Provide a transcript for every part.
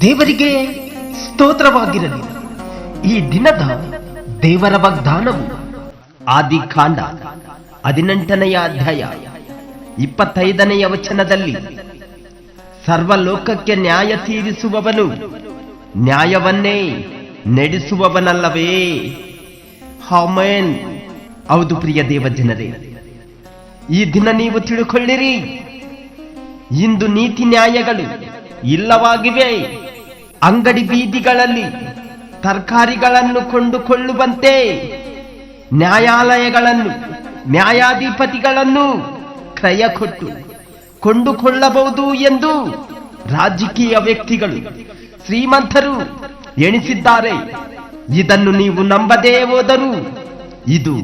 ದೇವರಿಗೆ ಸ್ತೋತ್ರವಾಗಿರಲಿ. ಈ ದಿನದ ದೇವರ ವಾಗ್ದಾನವು ಆದಿಕಾಂಡ ಹದಿನೆಂಟನೆಯ ಅಧ್ಯಾಯ ಇಪ್ಪತ್ತೈದನೆಯ ವಚನದಲ್ಲಿ, ಸರ್ವಲೋಕಕ್ಕೆ ನ್ಯಾಯ ತೀರಿಸುವವನು ನ್ಯಾಯವನ್ನೇ ನಡೆಸುವವನಲ್ಲವೇ. ಹೌದು ಪ್ರಿಯ ದೇವಜನರೇ. ಈ ದಿನ ನೀವು ತಿಳುಕೊಳ್ಳಿರಿ. ಇಂದು ನೀತಿ ನ್ಯಾಯಗಳು ಇಲ್ಲವಾಗಿವೆ. ಅಂಗಡಿ ಬೀದಿಗಳಲ್ಲಿ ತರಕಾರಿಗಳನ್ನು ಕೊಂಡುಕೊಳ್ಳುವಂತೆ ನ್ಯಾಯಾಲಯಗಳನ್ನು, ನ್ಯಾಯಾಧಿಪತಿಗಳನ್ನು ಕ್ರಯ ಕೊಟ್ಟು ಕೊಂಡುಕೊಳ್ಳಬಹುದು ಎಂದು ರಾಜಕೀಯ ವ್ಯಕ್ತಿಗಳು ಶ್ರೀಮಂತರು ಎಣಿಸಿದ್ದಾರೆ. ಇದನ್ನು ನೀವು ನಂಬದೇ ಹೋದರೂ ಇದು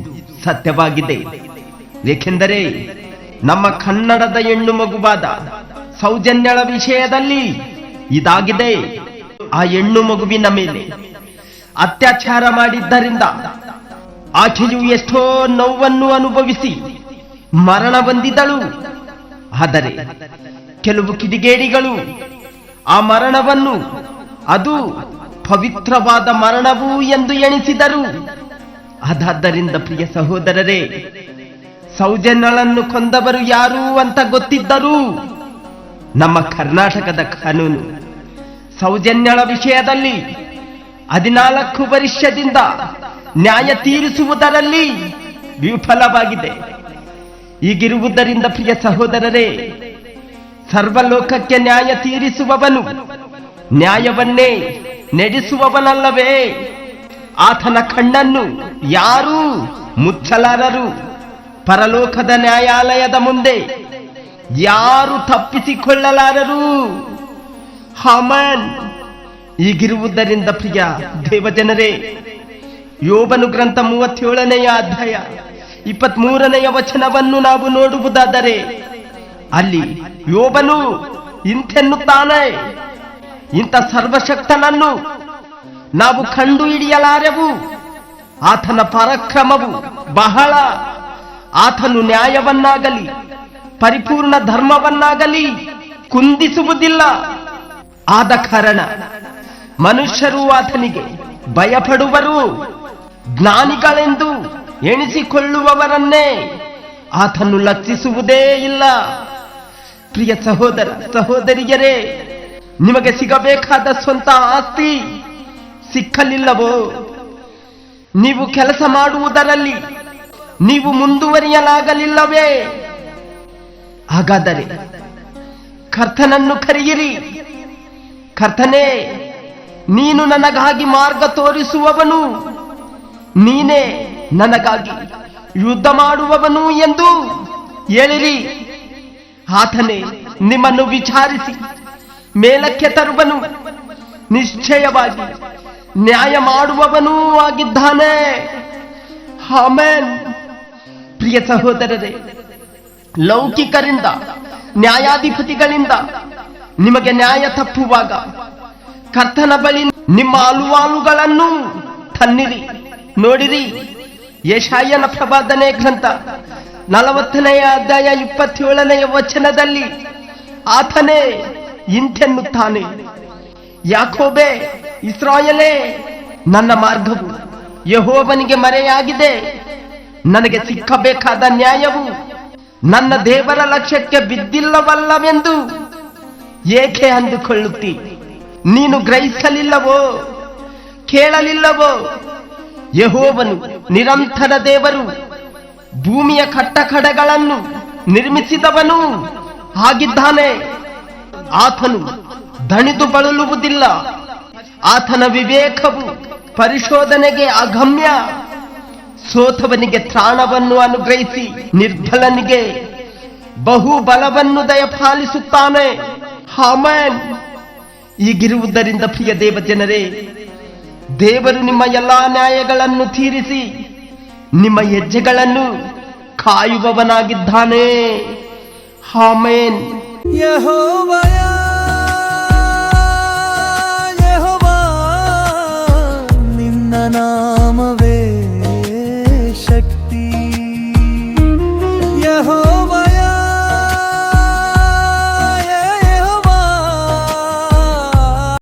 ಸತ್ಯವಾಗಿದೆ. ಏಕೆಂದರೆ ನಮ್ಮ ಕನ್ನಡದ ಹೆಣ್ಣು ಮಗುವಾದ ಸೌಜನ್ಯಳ ವಿಷಯದಲ್ಲಿ ಇದಾಗಿದೆ. ಆ ಹೆಣ್ಣು ಮಗುವಿನ ಮೇಲೆ ಅತ್ಯಾಚಾರ ಮಾಡಿದ್ದರಿಂದ ಆಕೆಯು ಎಷ್ಟೋ ನೋವನ್ನು ಅನುಭವಿಸಿ ಮರಣ ಬಂದಿದ್ದಳು ಆದರೆ ಕೆಲವು ಕಿಡಿಗೇಡಿಗಳು ಆ ಮರಣವನ್ನು ಅದು ಪವಿತ್ರವಾದ ಮರಣವು ಎಂದು ಎಣಿಸಿದರು. ಅದಾದ್ದರಿಂದ ಪ್ರಿಯ ಸಹೋದರರೇ ಸೌಜನ್ಯಳನ್ನು ಕೊಂದವರು ಯಾರು ಅಂತ ಗೊತ್ತಿದ್ದರೂ ನಮ್ಮ ಕರ್ನಾಟಕದ ಕಾನೂನು ಸೌಜನ್ಯಳ ವಿಷಯದಲ್ಲಿ ಹದಿನಾಲ್ಕು ವರ್ಷದಿಂದ ನ್ಯಾಯ ತೀರಿಸುವುದರಲ್ಲಿ ವಿಫಲವಾಗಿದೆ. ಈಗಿರುವುದರಿಂದ ಪ್ರಿಯ ಸಹೋದರರೇ, ಸರ್ವಲೋಕಕ್ಕೆ ನ್ಯಾಯ ತೀರಿಸುವವನು ನ್ಯಾಯವನ್ನೇ ನಡೆಸುವವನಲ್ಲವೇ. ಆತನ ಕಣ್ಣನ್ನು ಯಾರೂ ಮುಚ್ಚಲಾರರು. ಪರಲೋಕದ ನ್ಯಾಯಾಲಯದ ಮುಂದೆ ಯಾರು ತಪ್ಪಿಸಿಕೊಳ್ಳಲಾರರು? ಹಮನ್. ಈಗಿರುವುದರಿಂದ ಪ್ರಿಯ ದೇವಜನರೇ, ಯೋಬನು ಗ್ರಂಥ ಮೂವತ್ತೇಳನೆಯ ಅಧ್ಯಾಯ ಇಪ್ಪತ್ಮೂರನೆಯ ವಚನವನ್ನು ನಾವು ನೋಡುವುದಾದರೆ, ಅಲ್ಲಿ ಯೋಬನು ಇಂತೆನ್ನುತ್ತಾನೆ, ಇಂಥ ಸರ್ವಶಕ್ತನನ್ನು ನಾವು ಕಂಡು ಹಿಡಿಯಲಾರೆವು ಆತನ ಪರಾಕ್ರಮವು ಬಹಳ ಆತನು ನ್ಯಾಯವನ್ನಾಗಲಿ, ಪರಿಪೂರ್ಣ ಧರ್ಮವನ್ನಾಗಲಿ ಕುಂದಿಸುವುದಿಲ್ಲ. ಆದ ಕಾರಣ ಮನುಷ್ಯರು ಆತನಿಗೆ ಭಯಪಡುವರು, ಜ್ಞಾನಿಗಳೆಂದು ಎಣಿಸಿಕೊಳ್ಳುವವರನ್ನೇ ಆತನು ಲಕ್ಷಿಸುವುದೇ ಇಲ್ಲ. ಪ್ರಿಯ ಸಹೋದರ, ಸಹೋದರಿಯರೇ, ನಿಮಗೆ ಸಿಗಬೇಕಾದ ಸ್ವಂತ ಆಸ್ತಿ ಸಿಕ್ಕಲಿಲ್ಲವೋ? ನೀವು ಕೆಲಸ ಮಾಡುವುದರಲ್ಲಿ ನೀವು ಮುಂದುವರಿಯಲಾಗಲಿಲ್ಲವೇ? ಹಾಗಾದರೆ ಕರ್ತನನ್ನು ಕರೆಯಿರಿ. ಕರ್ತನೇ, ನೀನು ನನಗಾಗಿ ಮಾರ್ಗ ತೋರಿಸುವವನು. ನೀನೇ ನನಗಾಗಿ ಯುದ್ಧ ಮಾಡುವವನು ಎಂದು ಹೇಳಿರಿ. ಆತನೇ ನಿಮ್ಮನ್ನು ವಿಚಾರಿಸಿ, ಮೇಲಕ್ಕೆ ತರುವನು. ನಿಶ್ಚಯವಾಗಿ ನ್ಯಾಯ ಮಾಡುವವನೂ ಆಗಿದ್ದಾನೆ. ಆಮೇನ್. ಪ್ರಿಯ ಸಹೋದರರೇ ಲೌಕಿಕರಿಂದ, ನ್ಯಾಯಾಧಿಪತಿಗಳಿಂದ ನಿಮಗೆ ನ್ಯಾಯ ತಪ್ಪುವಾಗ ಕರ್ತನ ಬಳಿ ನಿಮ್ಮ ಅಲುವಾಲುಗಳನ್ನು ತನ್ನಿರಿ. ನೋಡಿರಿ, ಯಶಾಯನ ಪ್ರಬಾದನೆ ಗ್ರಂಥ ನಲವತ್ತನೆಯ ಅಧ್ಯಾಯ ಇಪ್ಪತ್ತೇಳನೆಯ ವಚನದಲ್ಲಿ ಆತನೇ ಇಂತೆನ್ನುತ್ತಾನೆ, ಯಾಕೋಬೆ, ಇಸ್ರಾಯಲೇ, ನನ್ನ ಮಾರ್ಗವು ಯಹೋಬನಿಗೆ ಮರೆಯಾಗಿದೆ. ನನಗೆ ಸಿಕ್ಕಬೇಕಾದ ನ್ಯಾಯವು ನನ್ನ ದೇವರ ಲಕ್ಷ್ಯಕ್ಕೆ ಬಿದ್ದಿಲ್ಲವಲ್ಲವೆಂದು ಏಕೆ ಅಂದುಕೊಳ್ಳುತ್ತಿ? ನೀನು ಗ್ರಹಿಸಲಿಲ್ಲವೋ? ಕೇಳಲಿಲ್ಲವೋ? ಯಹೋವನು ನಿರಂತರ ದೇವರು, ಭೂಮಿಯ ಕಟ್ಟಕಡೆಗಳನ್ನು ನಿರ್ಮಿಸಿದವನು ಆಗಿದ್ದಾನೆ. ಆತನು ದಣಿದು ಬಳಲುವುದಿಲ್ಲ. ಆತನ ವಿವೇಕವು ಪರಿಶೋಧನೆಗೆ ಅಗಮ್ಯ. ಸೋತವನಿಗೆ ತ್ರಾಣವನ್ನು ಅನುಗ್ರಹಿಸಿ ನಿರ್ಬಲನಿಗೆ ಬಹು ಬಲವನ್ನು ದಯಪಾಲಿಸುತ್ತಾನೆ. ಹಾಮನ್ ಈಗಿರುವುದರಿಂದ ಪ್ರಿಯ ದೇವ ಜನರೇ ದೇವರು ನಿಮ್ಮ ಎಲ್ಲಾ ನ್ಯಾಯಗಳನ್ನು ತೀರಿಸಿ, ನಿಮ್ಮ ಹೆಜ್ಜೆಗಳನ್ನು ಕಾಯುವವನಾಗಿದ್ದಾನೆ. ಹಾಮೇನ್ ಯಹೋವಯ